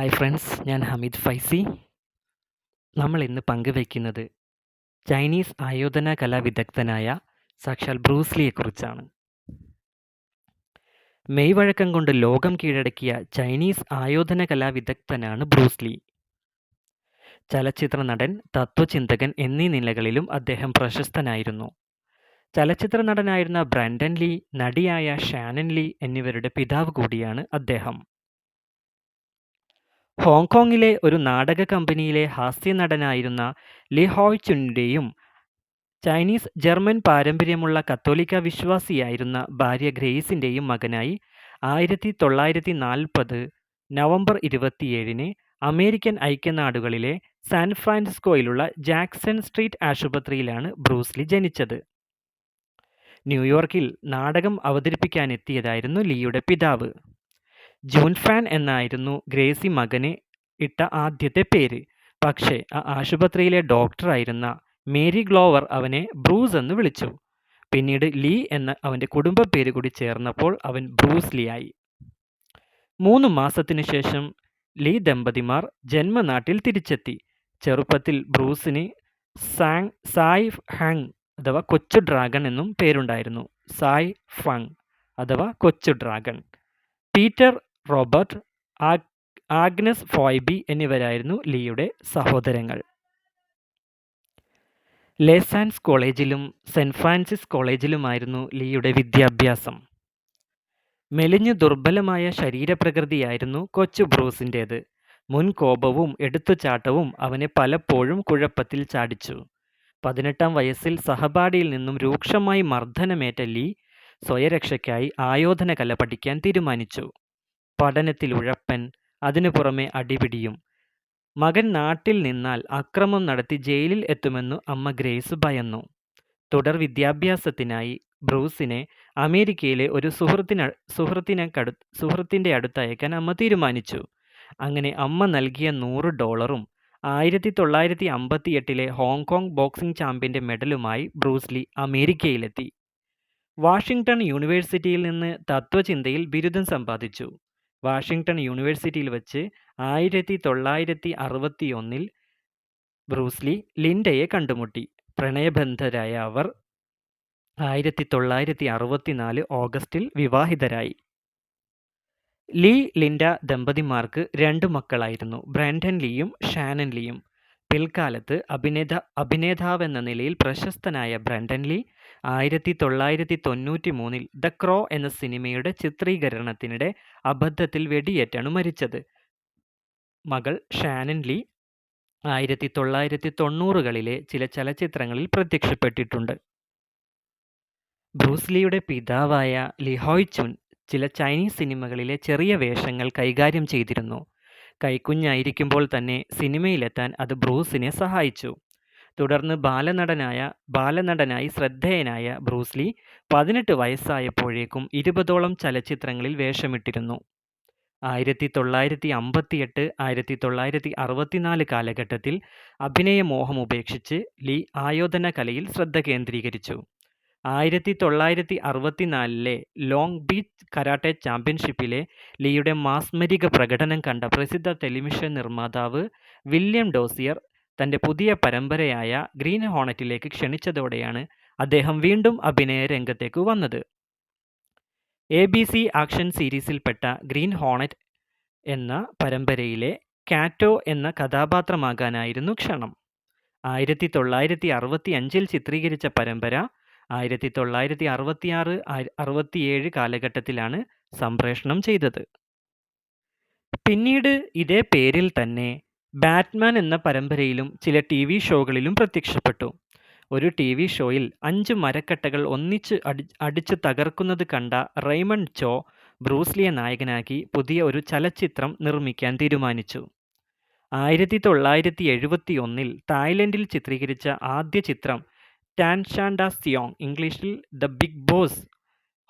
Hi friends ഞാൻ ഹമീദ് ഫൈസി. നമ്മൾ ഇന്ന് പങ്കുവയ്ക്കുന്നത് ചൈനീസ് ആയോധന കലാവിദഗ്ധനായ സാക്ഷാൽ ബ്രൂസ്ലിയെക്കുറിച്ചാണ് മെയ്വഴക്കം കൊണ്ട് ലോകം കീഴടക്കിയ ചൈനീസ് ആയോധന കലാവിദഗ്ധനാണ് ബ്രൂസ്ലി ചലച്ചിത്ര നടൻ തത്വചിന്തകൻ എന്നീ നിലകളിലും അദ്ദേഹം പ്രശസ്തനായിരുന്നു. ചലച്ചിത്ര നടനായിരുന്ന ബ്രാൻഡൻ ലീ നടിയായ ഷാനൻ ലീ എന്നിവരുടെ പിതാവ് കൂടിയാണ് അദ്ദേഹം. ഹോങ്കോങ്ങിലെ ഒരു നാടക കമ്പനിയിലെ ഹാസ്യനടനായിരുന്ന ലി ഹോയ് ചുന്നിന്റെയും ചൈനീസ് ജർമ്മൻ പാരമ്പര്യമുള്ള കത്തോലിക്ക വിശ്വാസിയായിരുന്ന ഭാര്യ ഗ്രേസിന്റെയും മകനായി ആയിരത്തി തൊള്ളായിരത്തി നാൽപ്പത് നവംബർ ഇരുപത്തിയേഴിന് അമേരിക്കൻ ഐക്യനാടുകളിലെ സാൻ ഫ്രാൻസിസ്കോയിലുള്ള ജാക്സൺ സ്ട്രീറ്റ് ആശുപത്രിയിലാണ് ബ്രൂസ്ലി ജനിച്ചത്. ന്യൂയോർക്കിൽ നാടകം അവതരിപ്പിക്കാനെത്തിയതായിരുന്നു ലീയുടെ പിതാവ്. ജൂൻഫാൻ എന്നായിരുന്നു ഗ്രേസി മകന് ഇട്ട ആദ്യത്തെ പേര്. പക്ഷേ ആ ആശുപത്രിയിലെ ഡോക്ടറായിരുന്ന മേരി ഗ്ലോവർ അവനെ ബ്രൂസ് എന്ന് വിളിച്ചു. പിന്നീട് ലീ എന്ന അവന്റെ കുടുംബ പേര് കൂടി ചേർന്നപ്പോൾ അവൻ ബ്രൂസ് ലീ ആയി. മൂന്ന് മാസത്തിനു ശേഷം ലീ ദമ്പതിമാർ ജന്മനാട്ടിൽ തിരിച്ചെത്തി. ചെറുപ്പത്തിൽ ബ്രൂസിന് സാങ് സായ് ഹാങ് അഥവാ കൊച്ചു ഡ്രാഗൺ എന്നും പേരുണ്ടായിരുന്നു. സായ് ഫങ് അഥവാ കൊച്ചു dragon. Peter Robert Agnes Phoebe എന്നിവരായിരുന്നു ലീയുടെ സഹോദരങ്ങൾ. ലേസാൻസ് കോളേജിലും സെന്റ് ഫ്രാൻസിസ് കോളേജിലുമായിരുന്നു ലീയുടെ വിദ്യാഭ്യാസം. മെലിഞ്ഞു ദുർബലമായ ശരീരപ്രകൃതിയായിരുന്നു കൊച്ചു ബ്രൂസിന്റേത് മുൻകോപവും എടുത്തുചാട്ടവും അവനെ പലപ്പോഴും കുഴപ്പത്തിൽ ചാടിച്ചു. പതിനെട്ടാം വയസ്സിൽ സഹപാഠിയിൽ നിന്നും രൂക്ഷമായി മർദ്ദനമേറ്റ ലീ സ്വയരക്ഷയ്ക്കായി ആയോധനകല പഠിക്കാൻ തീരുമാനിച്ചു. പഠനത്തിൽ ഉഴപ്പൻ അതിനു പുറമെ അടിപിടിയും. മകൻ നാട്ടിൽ നിന്നാൽ അക്രമം നടത്തി ജയിലിൽ എത്തുമെന്നു അമ്മ ഗ്രേസ് ഭയന്നു. തുടർ വിദ്യാഭ്യാസത്തിനായി ബ്രൂസിനെ അമേരിക്കയിലെ ഒരു സുഹൃത്തിന സുഹൃത്തിനെ കടു സുഹൃത്തിന്റെ അടുത്തയക്കാൻ അമ്മ തീരുമാനിച്ചു. അങ്ങനെ അമ്മ നൽകിയ നൂറ് ഡോളറും ആയിരത്തി തൊള്ളായിരത്തി അമ്പത്തി എട്ടിലെ ഹോങ്കോങ് ബോക്സിംഗ് ചാമ്പ്യന്റെ മെഡലുമായി ബ്രൂസ്ലി അമേരിക്കയിലെത്തി. വാഷിംഗ്ടൺ യൂണിവേഴ്സിറ്റിയിൽ നിന്ന് തത്വചിന്തയിൽ ബിരുദം സമ്പാദിച്ചു. വാഷിംഗ്ടൺ യൂണിവേഴ്സിറ്റിയിൽ വച്ച് ആയിരത്തി തൊള്ളായിരത്തി അറുപത്തി ഒന്നിൽ ബ്രൂസ്ലി ലിൻഡയെ കണ്ടുമുട്ടി. പ്രണയബന്ധരായ അവർ ആയിരത്തി തൊള്ളായിരത്തി അറുപത്തിനാല് ഓഗസ്റ്റിൽ വിവാഹിതരായി. ലീ ലിൻഡ ദമ്പതിമാർക്ക് രണ്ട് മക്കളായിരുന്നു. Brandon ലീയും Shannon ലീയും. പിൽക്കാലത്ത് അഭിനേത അഭിനേതാവെന്ന നിലയിൽ പ്രശസ്തനായ ബ്രാൻഡൻ ലീ ആയിരത്തി തൊള്ളായിരത്തി തൊണ്ണൂറ്റി മൂന്നിൽ ദ ക്രോ എന്ന സിനിമയുടെ ചിത്രീകരണത്തിനിടെ അബദ്ധത്തിൽ വെടിയേറ്റാണ് മരിച്ചത്. മകൾ ഷാനൻ ലീ ആയിരത്തി തൊള്ളായിരത്തി തൊണ്ണൂറുകളിലെ ചില ചലച്ചിത്രങ്ങളിൽ പ്രത്യക്ഷപ്പെട്ടിട്ടുണ്ട്. ബ്രൂസ്ലിയുടെ പിതാവായ ലിഹോയ് ചുൻ ചില ചൈനീസ് സിനിമകളിലെ ചെറിയ വേഷങ്ങൾ കൈകാര്യം ചെയ്തിരുന്നു. കൈക്കുഞ്ഞായിരിക്കുമ്പോൾ തന്നെ സിനിമയിലെത്താൻ അത് ബ്രൂസിനെ സഹായിച്ചു. തുടർന്ന് ബാലനടനായ ബാലനടനായി ശ്രദ്ധേയനായ ബ്രൂസ്ലി പതിനെട്ട് വയസ്സായപ്പോഴേക്കും ഇരുപതോളം ചലച്ചിത്രങ്ങളിൽ വേഷമിട്ടിരുന്നു. ആയിരത്തി തൊള്ളായിരത്തി അമ്പത്തിയെട്ട് ആയിരത്തി തൊള്ളായിരത്തി അറുപത്തിനാല് കാലഘട്ടത്തിൽ അഭിനയമോഹം ഉപേക്ഷിച്ച് ലീ ആയോധന കലയിൽ ശ്രദ്ധ കേന്ദ്രീകരിച്ചു. ആയിരത്തി തൊള്ളായിരത്തി അറുപത്തിനാലിലെ ലോങ് ബീച്ച് കരാട്ടെ ചാമ്പ്യൻഷിപ്പിലെ ലീയുടെ മാസ്മരിക പ്രകടനം കണ്ട പ്രസിദ്ധ ടെലിവിഷൻ നിർമ്മാതാവ് വില്യം ഡോസിയർ തന്റെ പുതിയ പരമ്പരയായ ഗ്രീൻ ഹോണറ്റിലേക്ക് ക്ഷണിച്ചതോടെയാണ് അദ്ദേഹം വീണ്ടും അഭിനയ രംഗത്തേക്ക് വന്നത്. എ ബി സി ആക്ഷൻ സീരീസിൽപ്പെട്ട ഗ്രീൻ ഹോണറ്റ് എന്ന പരമ്പരയിലെ കാറ്റോ എന്ന കഥാപാത്രമാകാനായിരുന്നു ക്ഷണം. ആയിരത്തി തൊള്ളായിരത്തി അറുപത്തി അഞ്ചിൽ ചിത്രീകരിച്ച പരമ്പര ആയിരത്തി തൊള്ളായിരത്തി അറുപത്തിയാറ് അറുപത്തിയേഴ് കാലഘട്ടത്തിലാണ് സംപ്രേഷണം ചെയ്തത്. പിന്നീട് ഇതേ പേരിൽ തന്നെ ബാറ്റ്മാൻ എന്ന പരമ്പരയിലും ചില ടി വി ഷോകളിലും പ്രത്യക്ഷപ്പെട്ടു. ഒരു ടി വി ഷോയിൽ അഞ്ച് മരക്കട്ടകൾ ഒന്നിച്ച് അടി അടിച്ചു തകർക്കുന്നത് കണ്ട റെയ്മണ്ട് ചോ ബ്രൂസ്ലിയെ നായകനാക്കി പുതിയ ഒരു ചലച്ചിത്രം നിർമ്മിക്കാൻ തീരുമാനിച്ചു. ആയിരത്തി തൊള്ളായിരത്തി എഴുപത്തി ഒന്നിൽ തായ്ലൻഡിൽ ചിത്രീകരിച്ച ആദ്യ ചിത്രം ടാൻഷാൻഡ സിയോങ് ഇംഗ്ലീഷിൽ ദ ബിഗ് ബോസ്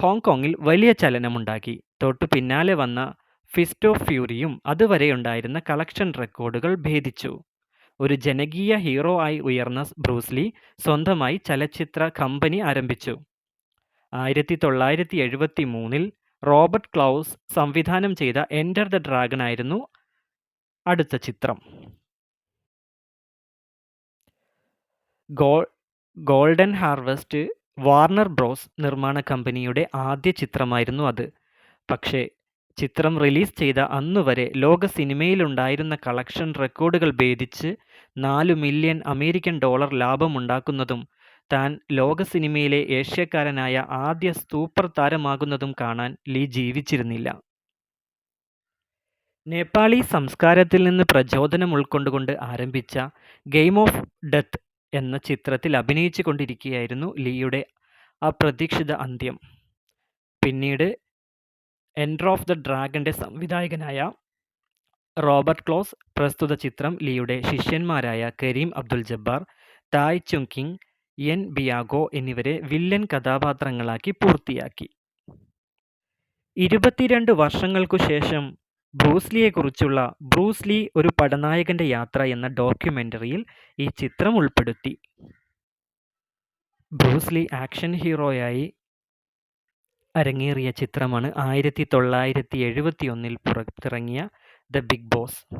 ഹോങ്കോങ്ങിൽ വലിയ ചലനമുണ്ടാക്കി. തൊട്ടു പിന്നാലെ വന്ന ഫിസ്റ്റ് ഓഫ് ഫ്യൂരിയും അതുവരെയുണ്ടായിരുന്ന കളക്ഷൻ റെക്കോർഡുകൾ ഭേദിച്ചു. ഒരു ജനകീയ ഹീറോ ആയി ഉയർന്ന ബ്രൂസ്ലി സ്വന്തമായി ചലച്ചിത്ര കമ്പനി ആരംഭിച്ചു. ആയിരത്തി തൊള്ളായിരത്തി എഴുപത്തി മൂന്നിൽ റോബർട്ട് ക്ലൗസ് സംവിധാനം ചെയ്ത എന്റർ ദ ഡ്രാഗൺ ആയിരുന്നു അടുത്ത ചിത്രം. ഗോ ഗോൾഡൻ ഹാർവെസ്റ്റ് വാർണർ ബ്രോസ് നിർമ്മാണ കമ്പനിയുടെ ആദ്യ ചിത്രമായിരുന്നു അത്. പക്ഷേ ചിത്രം റിലീസ് ചെയ്ത അന്നുവരെ ലോക സിനിമയിലുണ്ടായിരുന്ന കളക്ഷൻ റെക്കോർഡുകൾ ഭേദിച്ച് നാലു മില്യൺ അമേരിക്കൻ ഡോളർ ലാഭമുണ്ടാക്കുന്നതും താൻ ലോക സിനിമയിലെ ഏഷ്യക്കാരനായ ആദ്യ സൂപ്പർ താരമാകുന്നതും കാണാൻ ലീ ജീവിച്ചിരുന്നില്ല. നേപ്പാളി സംസ്കാരത്തിൽ നിന്ന് പ്രചോദനം ഉൾക്കൊണ്ടുകൊണ്ട് ആരംഭിച്ച ഗെയിം ഓഫ് ഡെത്ത് എന്ന ചിത്രത്തിൽ അഭിനയിച്ചു കൊണ്ടിരിക്കുകയായിരുന്നു ലീയുടെ അപ്രതീക്ഷിത അന്ത്യം. പിന്നീട് എൻഡർ ഓഫ് ദ ഡ്രാഗന്റെ സംവിധായകനായ റോബർട്ട് ക്ലോസ് പ്രസ്തുത ചിത്രം ലീയുടെ ശിഷ്യന്മാരായ കരീം അബ്ദുൽ ജബ്ബാർ തായ് ചുങ്കിങ് എൻ ബിയാഗോ എന്നിവരെ വില്ലൻ കഥാപാത്രങ്ങളാക്കി പൂർത്തിയാക്കി. ഇരുപത്തിരണ്ട് വർഷങ്ങൾക്കു ശേഷം ബ്രൂസ്ലിയെക്കുറിച്ചുള്ള ബ്രൂസ്ലി ഒരു പടനായകന്റെ യാത്ര എന്ന ഡോക്യുമെന്ററിയിൽ ഈ ചിത്രം ഉൾപ്പെടുത്തി. ബ്രൂസ്ലി ആക്ഷൻ ഹീറോയായി അരങ്ങേറിയ ചിത്രമാണ് ആയിരത്തി തൊള്ളായിരത്തി എഴുപത്തി ഒന്നിൽ പുറത്തിറങ്ങിയ ദ ബിഗ് ബോസ്.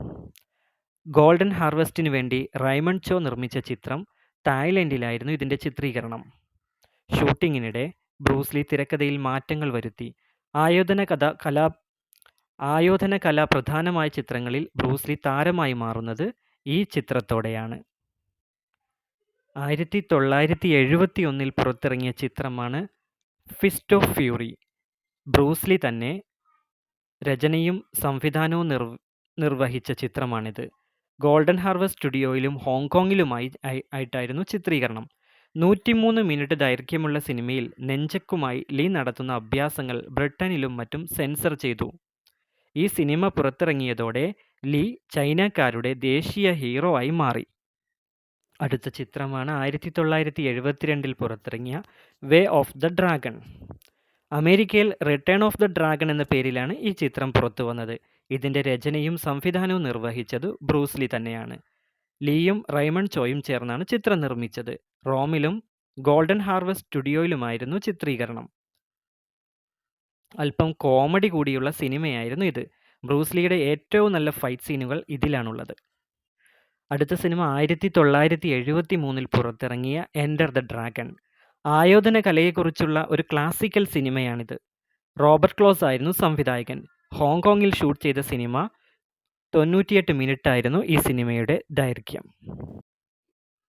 ഗോൾഡൻ ഹാർവെസ്റ്റിന് വേണ്ടി റൈമൺ ചോ നിർമ്മിച്ച ചിത്രം തായ്ലൻഡിലായിരുന്നു ഇതിന്റെ ചിത്രീകരണം. ഷൂട്ടിങ്ങിനിടെ ബ്രൂസ്ലി തിരക്കഥയിൽ മാറ്റങ്ങൾ വരുത്തി. ആയോധന കഥ കലാ ആയോധന കല പ്രധാനമായ ചിത്രങ്ങളിൽ ബ്രൂസ്ലി താരമായി മാറുന്നത് ഈ ചിത്രത്തോടെയാണ്. ആയിരത്തി തൊള്ളായിരത്തി എഴുപത്തി ഒന്നിൽ പുറത്തിറങ്ങിയ ചിത്രമാണ് ഫിസ്റ്റ് ഓഫ് ഫ്യൂറി. ബ്രൂസ്ലി തന്നെ രചനയും സംവിധാനവും നിർ നിർവഹിച്ച ചിത്രമാണിത്. ഗോൾഡൻ ഹാർവസ്റ്റ് സ്റ്റുഡിയോയിലും ഹോങ്കോങ്ങിലുമായി ആയിട്ടായിരുന്നു ചിത്രീകരണം. നൂറ്റിമൂന്ന് മിനിറ്റ് ദൈർഘ്യമുള്ള സിനിമയിൽ നെഞ്ചക്കുമായി ലീ നടത്തുന്ന അഭ്യാസങ്ങൾ ബ്രിട്ടനിലും മറ്റും സെൻസർ ചെയ്തു. ഈ സിനിമ പുറത്തിറങ്ങിയതോടെ ലീ ചൈനക്കാരുടെ ദേശീയ ഹീറോ ആയി മാറി. അടുത്ത ചിത്രമാണ് ആയിരത്തി തൊള്ളായിരത്തി എഴുപത്തിരണ്ടിൽ പുറത്തിറങ്ങിയ വേ ഓഫ് ദ ഡ്രാഗൺ. അമേരിക്കയിൽ റിട്ടേൺ ഓഫ് ദ ഡ്രാഗൺ എന്ന പേരിലാണ് ഈ ചിത്രം പുറത്തു വന്നത്. ഇതിന്റെ രചനയും സംവിധാനവും നിർവഹിച്ചത് ബ്രൂസ്ലി തന്നെയാണ്. ലീയും റൈമൺ ചോയും ചേർന്നാണ് ചിത്രം നിർമ്മിച്ചത്. റോമിലും ഗോൾഡൻ ഹാർവസ്റ്റ് സ്റ്റുഡിയോയിലുമായിരുന്നു ചിത്രീകരണം. അല്പം കോമഡി കൂടിയുള്ള സിനിമയായിരുന്നു ഇത്. ബ്രൂസ്ലിയുടെ ഏറ്റവും നല്ല ഫൈറ്റ് സീനുകൾ ഇതിലാണുള്ളത്. അടുത്ത സിനിമ ആയിരത്തി തൊള്ളായിരത്തി എഴുപത്തി മൂന്നിൽ പുറത്തിറങ്ങിയ എന്റർ ദ ഡ്രാഗൺ ആയോധന കലയെക്കുറിച്ചുള്ള ഒരു ക്ലാസിക്കൽ സിനിമയാണിത്. റോബർട്ട് ക്ലോസ് ആയിരുന്നു സംവിധായകൻ. ഹോങ്കോങ്ങിൽ ഷൂട്ട് ചെയ്ത സിനിമ തൊണ്ണൂറ്റിയെട്ട് മിനിറ്റ് ആയിരുന്നു ഈ സിനിമയുടെ ദൈർഘ്യം.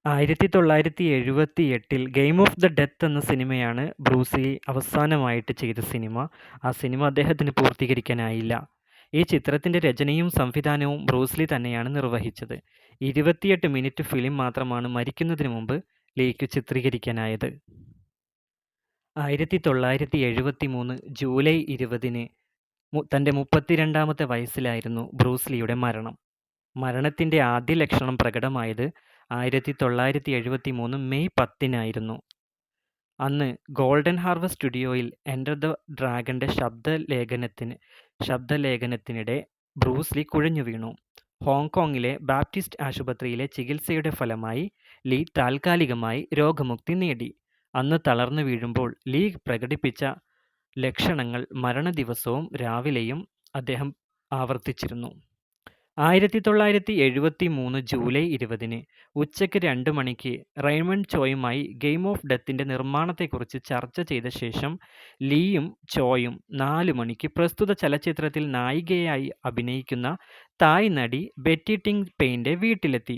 ആയിരത്തി തൊള്ളായിരത്തി എഴുപത്തി എട്ടിൽ ഗെയിം ഓഫ് ദ ഡെത്ത് എന്ന സിനിമയാണ് ബ്രൂസി അവസാനമായിട്ട് ചെയ്ത സിനിമ. ആ സിനിമ അദ്ദേഹത്തിന് പൂർത്തീകരിക്കാനായില്ല. ഈ ചിത്രത്തിന്റെ രചനയും സംവിധാനവും ബ്രൂസ്ലി തന്നെയാണ് നിർവഹിച്ചത്. ഇരുപത്തിയെട്ട് മിനിറ്റ് ഫിലിം മാത്രമാണ് മരിക്കുന്നതിന് മുമ്പ് ലീക്ക് ചിത്രീകരിക്കാനായത്. ആയിരത്തി തൊള്ളായിരത്തി എഴുപത്തി മൂന്ന് ജൂലൈ ഇരുപതിന് തന്റെ മുപ്പത്തിരണ്ടാമത്തെ വയസ്സിലായിരുന്നു ബ്രൂസ്ലിയുടെ മരണം. മരണത്തിന്റെ ആദ്യ ലക്ഷണം പ്രകടമായത് ആയിരത്തി തൊള്ളായിരത്തി എഴുപത്തി മൂന്ന് മെയ് പത്തിനായിരുന്നു. അന്ന് ഗോൾഡൻ ഹാർവസ്റ്റ് സ്റ്റുഡിയോയിൽ എന്റർ ദ ഡ്രാഗന്റെ ശബ്ദലേഖനത്തിന് ശബ്ദലേഖനത്തിനിടെ ബ്രൂസ്ലി കുഴഞ്ഞു വീണു. ഹോങ്കോങ്ങിലെ ബാപ്റ്റിസ്റ്റ് ആശുപത്രിയിലെ ചികിത്സയുടെ ഫലമായി ലീ താൽക്കാലികമായി രോഗമുക്തി നേടി. അന്ന് തളർന്നു വീഴുമ്പോൾ ലീ പ്രകടിപ്പിച്ച ലക്ഷണങ്ങൾ മരണദിവസവും രാവിലെയും അദ്ദേഹം ആവർത്തിച്ചിരുന്നു. ആയിരത്തി തൊള്ളായിരത്തി എഴുപത്തി മൂന്ന് ജൂലൈ ഇരുപതിന് ഉച്ചയ്ക്ക് രണ്ട് മണിക്ക് റെയ്മണ്ട് ചോയുമായി ഗെയിം ഓഫ് ഡെത്തിന്റെ നിർമ്മാണത്തെക്കുറിച്ച് ചർച്ച ചെയ്ത ശേഷം ലീയും ചോയും നാല് മണിക്ക് പ്രസ്തുത ചലച്ചിത്രത്തിൽ നായികയായി അഭിനയിക്കുന്ന തായ് നടി ബെറ്റി ടിങ് പെയിന്റെ വീട്ടിലെത്തി.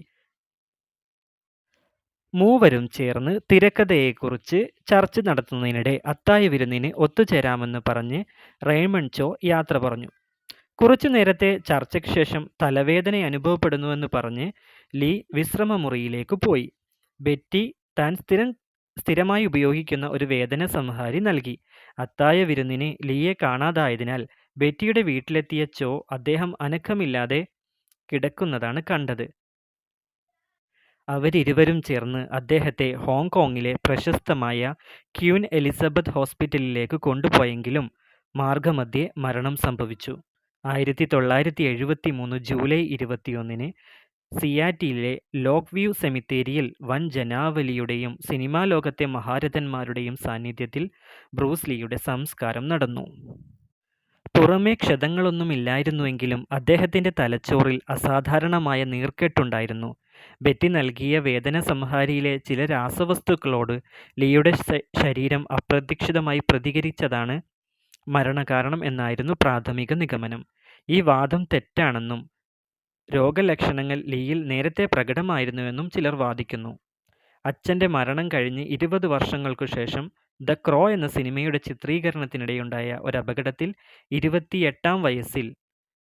മൂവരും ചേർന്ന് തിരക്കഥയെക്കുറിച്ച് ചർച്ച നടത്തുന്നതിനിടെ അത്തായ വിരുന്നിന് ഒത്തുചേരാമെന്ന് പറഞ്ഞ് റെയ്മണ്ട് ചോ യാത്ര പറഞ്ഞു. കുറച്ചു നേരത്തെ ചർച്ചയ്ക്ക് ശേഷം തലവേദന അനുഭവപ്പെടുന്നുവെന്ന് പറഞ്ഞ് ലീ വിശ്രമമുറിയിലേക്ക് പോയി. ബെറ്റി താൻ സ്ഥിരം സ്ഥിരമായി ഉപയോഗിക്കുന്ന ഒരു വേദന സംഹാരി നൽകി. അത്തായ വിരുന്നിന് ലീയെ കാണാതായതിനാൽ ബെറ്റിയുടെ വീട്ടിലെത്തിയ ചോ അദ്ദേഹം അനക്കമില്ലാതെ കിടക്കുന്നതാണ് കണ്ടത്. അവരിരുവരും ചേർന്ന് അദ്ദേഹത്തെ ഹോങ്കോങ്ങിലെ പ്രശസ്തമായ ക്യൂൻ എലിസബത്ത് ഹോസ്പിറ്റലിലേക്ക് കൊണ്ടുപോയെങ്കിലും മാർഗമധ്യേ മരണം സംഭവിച്ചു. ആയിരത്തി തൊള്ളായിരത്തി എഴുപത്തി മൂന്ന് ജൂലൈ ഇരുപത്തിയൊന്നിന് സിയാറ്റിയിലെ ലോക്ക് വ്യൂ സെമിത്തേരിയിൽ വൻ ജനാവലിയുടെയും സിനിമാ ലോകത്തെ മഹാരഥന്മാരുടെയും സാന്നിധ്യത്തിൽ ബ്രൂസ് ലീയുടെ സംസ്കാരം നടന്നു പുറമേ ക്ഷതങ്ങളൊന്നുമില്ലായിരുന്നുവെങ്കിലും അദ്ദേഹത്തിന്റെ തലച്ചോറിൽ അസാധാരണമായ നീർക്കെട്ടുണ്ടായിരുന്നു. ബെറ്റി നൽകിയ വേദന സംഹാരിയിലെ ചില രാസവസ്തുക്കളോട് ലീയുടെ ശരീരം അപ്രതീക്ഷിതമായി പ്രതികരിച്ചതാണ് മരണകാരണം എന്നായിരുന്നു പ്രാഥമിക നിഗമനം. ഈ വാദം തെറ്റാണെന്നും രോഗലക്ഷണങ്ങൾ ലീയിൽ നേരത്തെ പ്രകടമായിരുന്നുവെന്നും ചിലർ വാദിക്കുന്നു. അച്ഛന്റെ മരണം കഴിഞ്ഞ് ഇരുപത് വർഷങ്ങൾക്കുശേഷം ദ ക്രോ എന്ന സിനിമയുടെ ചിത്രീകരണത്തിനിടെയുണ്ടായ ഒരപകടത്തിൽ ഇരുപത്തിയെട്ടാം വയസ്സിൽ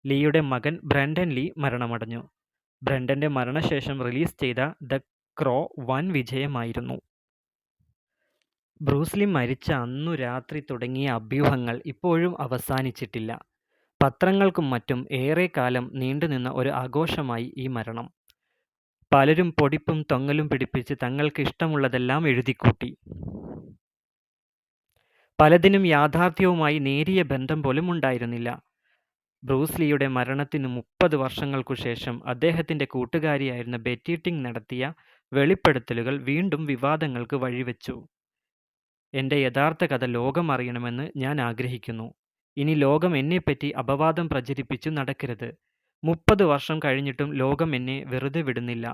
ലീയുടെ മകൻ ബ്രണ്ടൻ ലീ മരണമടഞ്ഞു. ബ്രണ്ടന്റെ മരണശേഷം റിലീസ് ചെയ്ത ദ ക്രോ വൻ വിജയമായിരുന്നു. ബ്രൂസ് ലീ മരിച്ച അന്നു രാത്രി തുടങ്ങിയ അഭ്യൂഹങ്ങൾ ഇപ്പോഴും അവസാനിച്ചിട്ടില്ല. പത്രങ്ങൾക്കും മറ്റും ഏറെക്കാലം നീണ്ടുനിന്ന ഒരു ആഘോഷമായി ഈ മരണം. പലരും പൊടിപ്പും തൊങ്ങലും പിടിപ്പിച്ച് തങ്ങൾക്ക് ഇഷ്ടമുള്ളതെല്ലാം എഴുതിക്കൂട്ടി. പലതിനും യാഥാർത്ഥ്യവുമായി നേരിയ ബന്ധം പോലും ഉണ്ടായിരുന്നില്ല. ബ്രൂസ്ലിയുടെ മരണത്തിന് മരണത്തിനു വർഷങ്ങൾക്കു ശേഷം അദ്ദേഹത്തിന്റെ കൂട്ടുകാരിയായിരുന്ന ബെറ്റി ടിങ് നടത്തിയ വെളിപ്പെടുത്തലുകൾ വീണ്ടും വിവാദങ്ങൾക്ക് വഴിവെച്ചു. "എന്റെ യഥാർത്ഥ കഥ ലോകം അറിയണമെന്ന് ഞാൻ ആഗ്രഹിക്കുന്നു. ഇനി ലോകം എന്നെപ്പറ്റി അപവാദം പ്രചരിപ്പിച്ചു നടക്കരുത്. മുപ്പത് വർഷം കഴിഞ്ഞിട്ടും ലോകം എന്നെ വെറുതെ വിടുന്നില്ല.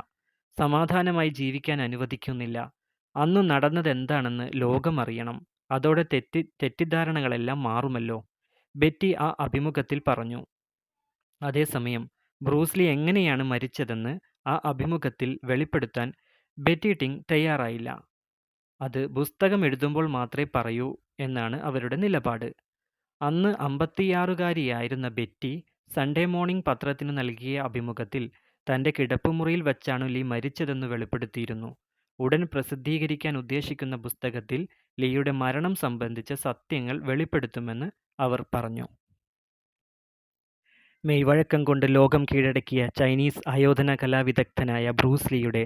സമാധാനമായി ജീവിക്കാൻ അനുവദിക്കുന്നില്ല. അന്നു നടന്നതെന്താണെന്ന് ലോകം അറിയണം. അതോടെ തെറ്റി തെറ്റിദ്ധാരണകളെല്ലാം മാറുമല്ലോ" ബെറ്റി ആ അഭിമുഖത്തിൽ പറഞ്ഞു. അതേസമയം ബ്രൂസ്ലി എങ്ങനെയാണ് മരിച്ചതെന്ന് ആ അഭിമുഖത്തിൽ വെളിപ്പെടുത്താൻ ബെറ്റി ടിങ് തയ്യാറായില്ല. അത് പുസ്തകം എഴുതുമ്പോൾ മാത്രമേ പറയൂ എന്നാണ് അവരുടെ നിലപാട്. അന്ന് അമ്പത്തിയാറുകാരിയായിരുന്ന ബെറ്റി സൺഡേ മോർണിംഗ് പത്രത്തിനു നൽകിയ അഭിമുഖത്തിൽ തന്റെ കിടപ്പുമുറിയിൽ വച്ചാണു ലീ മരിച്ചതെന്നു വെളിപ്പെടുത്തിയിരുന്നു. ഉടൻ പ്രസിദ്ധീകരിക്കാൻ ഉദ്ദേശിക്കുന്ന പുസ്തകത്തിൽ ലീയുടെ മരണം സംബന്ധിച്ച സത്യങ്ങൾ വെളിപ്പെടുത്തുമെന്ന് അവർ പറഞ്ഞു. മെയ്വഴക്കം കൊണ്ട് ലോകം കീഴടക്കിയ ചൈനീസ് ആയോധന കലാവിദഗ്ധനായ ബ്രൂസ് ലീയുടെ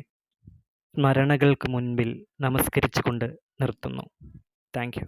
സ്മരണകൾക്ക് മുൻപിൽ നമസ്കരിച്ചുകൊണ്ട് നിർത്തുന്നു. Thank you.